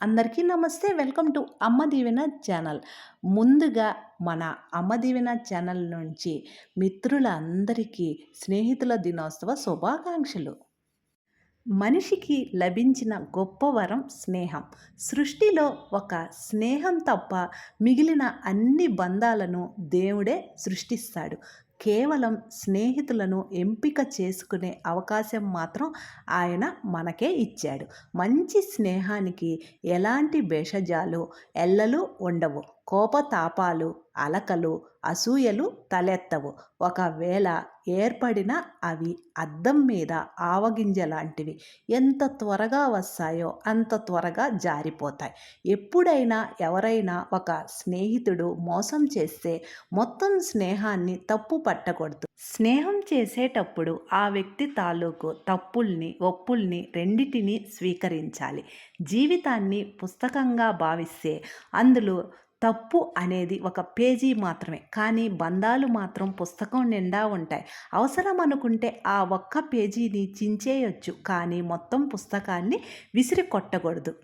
అందరికీ నమస్తే. Welcome to అమ్మ దీవెన ఛానల్. ముందుగా మన అమ్మ దీవెన ఛానల్ నుంచి మిత్రులందరికీ స్నేహితుల దినోత్సవ శుభాకాంక్షలు. మనిషికి లభించిన గొప్ప వరం స్నేహం. సృష్టిలో ఒక స్నేహం తప్ప మిగిలిన అన్ని బంధాలను దేవుడే సృష్టిస్తాడు. కేవలం స్నేహితులను ఎంపిక చేసుకునే అవకాశం మాత్రం ఆయన మనకే ఇచ్చాడు. మంచి స్నేహానికి ఎలాంటి భేషజాలు ఎల్లలు ఉండవు. కోపతాపాలు అలకలు అసూయలు తలెత్తవు. ఒకవేళ ఏర్పడిన అవి అద్దం మీద ఆవగింజ లాంటివి ఎంత త్వరగా వస్తాయో అంత త్వరగా జారిపోతాయి. ఎప్పుడైనా ఎవరైనా ఒక స్నేహితుడు మోసం చేస్తే మొత్తం స్నేహాన్ని తప్పు పట్టకూడదు. స్నేహం చేసేటప్పుడు ఆ వ్యక్తి తాలూకు తప్పుల్ని ఒప్పుల్ని రెండిటిని స్వీకరించాలి. జీవితాన్ని పుస్తకంగా భావిస్తే అందులో తప్పు అనేది ఒక పేజీ మాత్రమే. కానీ బంధాలు మాత్రం పుస్తకం నిండా ఉంటాయి. అవసరం అనుకుంటే ఆ ఒక్క పేజీని చించేయొచ్చు. కానీ మొత్తం పుస్తకాన్ని విసిరి కొట్టకూడదు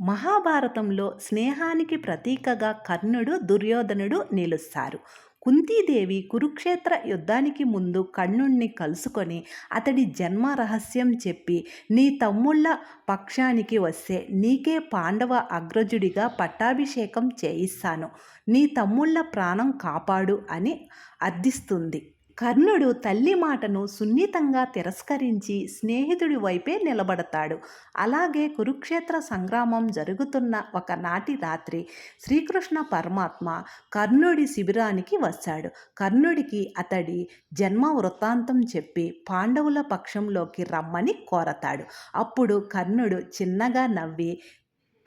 మహాభారతంలో స్నేహానికి ప్రతీకగా కర్ణుడు దుర్యోధనుడు నిలుస్తారు. కుంతీదేవి కురుక్షేత్ర యుద్ధానికి ముందు కర్ణుణ్ణి కలుసుకొని అతడి జన్మ రహస్యం చెప్పి నీ తమ్ముళ్ళ పక్షానికి వస్తే నీకే పాండవ అగ్రజుడిగా పట్టాభిషేకం చేయిస్తాను. నీ తమ్ముళ్ళ ప్రాణం కాపాడు అని అర్థిస్తుంది. కర్ణుడు తల్లి మాటను సున్నితంగా తిరస్కరించి స్నేహితుడి వైపే నిలబడతాడు. అలాగే కురుక్షేత్ర సంగ్రామం జరుగుతున్న ఒకనాటి రాత్రి శ్రీకృష్ణ పరమాత్మ కర్ణుడి శిబిరానికి వచ్చాడు కర్ణుడికి అతడి జన్మ వృత్తాంతం చెప్పి పాండవుల పక్షంలోకి రమ్మని కోరతాడు. అప్పుడు కర్ణుడు చిన్నగా నవ్వి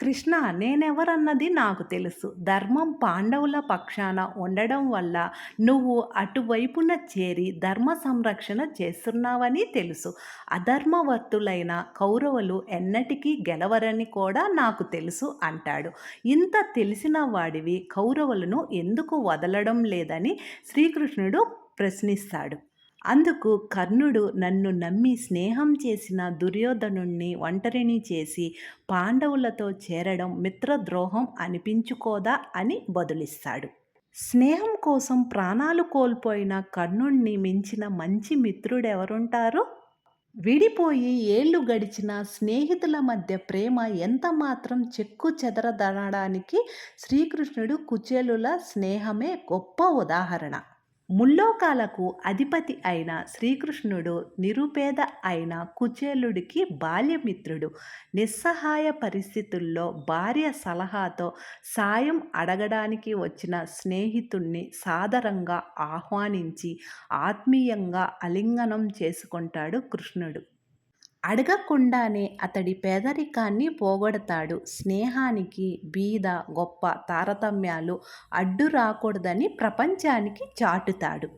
కృష్ణ నేనెవరన్నది నాకు తెలుసు. ధర్మం పాండవుల పక్షాన ఉండడం వల్ల నువ్వు అటువైపున చేరి ధర్మ సంరక్షణ చేస్తున్నావని తెలుసు. అధర్మవర్తులైన కౌరవులు ఎన్నటికీ గెలవరని కూడా నాకు తెలుసు అంటాడు. ఇంత తెలిసిన వాడివి కౌరవులను ఎందుకు వదలడం లేదని శ్రీకృష్ణుడు ప్రశ్నిస్తాడు. అందుకు కర్ణుడు నన్ను నమ్మి స్నేహం చేసిన దుర్యోధనుణ్ణి ఒంటరిని చేసి పాండవులతో చేరడం మిత్రద్రోహం అనిపించుకోదా అని బదులిస్తాడు స్నేహం కోసం ప్రాణాలు కోల్పోయిన కర్ణుణ్ణి మించిన మంచి మిత్రుడెవరుంటారు? విడిపోయి ఏళ్ళు గడిచిన స్నేహితుల మధ్య ప్రేమ ఎంత మాత్రం చెక్కు చెదరదనడానికి శ్రీకృష్ణుడు కుచేలుల స్నేహమే గొప్ప ఉదాహరణ. ముల్లోకాలకు అధిపతి అయిన శ్రీకృష్ణుడు నిరుపేద అయిన కుచేలుడికి బాల్యమిత్రుడు. నిస్సహాయ పరిస్థితుల్లో భార్య సలహాతో సాయం అడగడానికి వచ్చిన స్నేహితుణ్ణి సాదరంగా ఆహ్వానించి ఆత్మీయంగా అలింగనం చేసుకుంటాడు కృష్ణుడు. అడగకుండానే అతడి పేదరికాన్ని పోగొడతాడు. స్నేహానికి బీద గొప్ప తారతమ్యాలు అడ్డు రాకూడదని ప్రపంచానికి చాటుతాడు.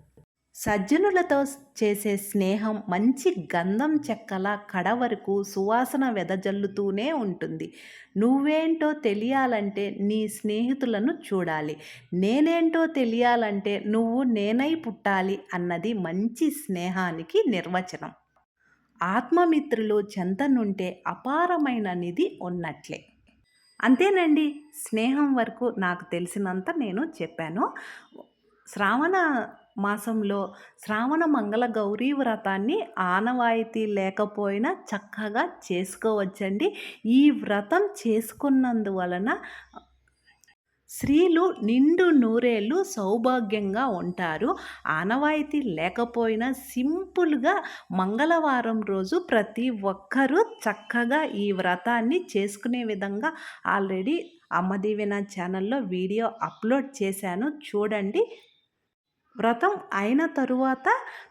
సజ్జనులతో చేసే స్నేహం మంచి గంధం చెక్కల కడ వరకు సువాసన వెదజల్లుతూనే ఉంటుంది. నువ్వేంటో తెలియాలంటే నీ స్నేహితులను చూడాలి. నేనేంటో తెలియాలంటే నువ్వు నేనై పుట్టాలి అన్నది మంచి స్నేహానికి నిర్వచనం. ఆత్మమిత్రులు చెంతనుంటే అపారమైన నిధి ఉన్నట్లే. అంతేనండి. స్నేహం వరకు నాకు తెలిసినంత నేను చెప్పాను. శ్రావణ మాసంలో శ్రావణ మంగళ గౌరీ వ్రతాన్ని ఆనవాయితీ లేకపోయినా చక్కగా చేసుకోవచ్చండి. ఈ వ్రతం చేసుకున్నందువలన స్త్రీలు నిండు నూరేళ్ళు సౌభాగ్యంగా ఉంటారు. ఆనవాయితీ లేకపోయినా సింపుల్గా మంగళవారం రోజు ప్రతి ఒక్కరూ చక్కగా ఈ వ్రతాన్ని చేసుకునే విధంగా ఆల్రెడీ అమ్మదీవెన ఛానల్లో వీడియో అప్లోడ్ చేశాను. చూడండి. వ్రతం అయిన తరువాత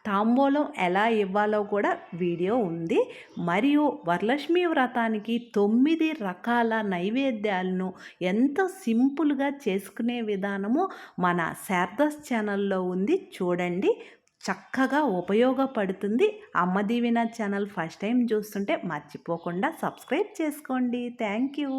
తాంబూలం ఎలా ఇవ్వాలో కూడా వీడియో ఉంది. మరియు వరలక్ష్మి వ్రతానికి తొమ్మిది రకాల నైవేద్యాలను ఎంతో సింపుల్గా చేసుకునే విధానము మన శారదస్ ఛానల్లో ఉంది. చూడండి. చక్కగా ఉపయోగపడుతుంది. అమ్మ దీవెన ఛానల్ ఫస్ట్ టైం చూస్తుంటే మర్చిపోకుండా సబ్స్క్రైబ్ చేసుకోండి. Thank you.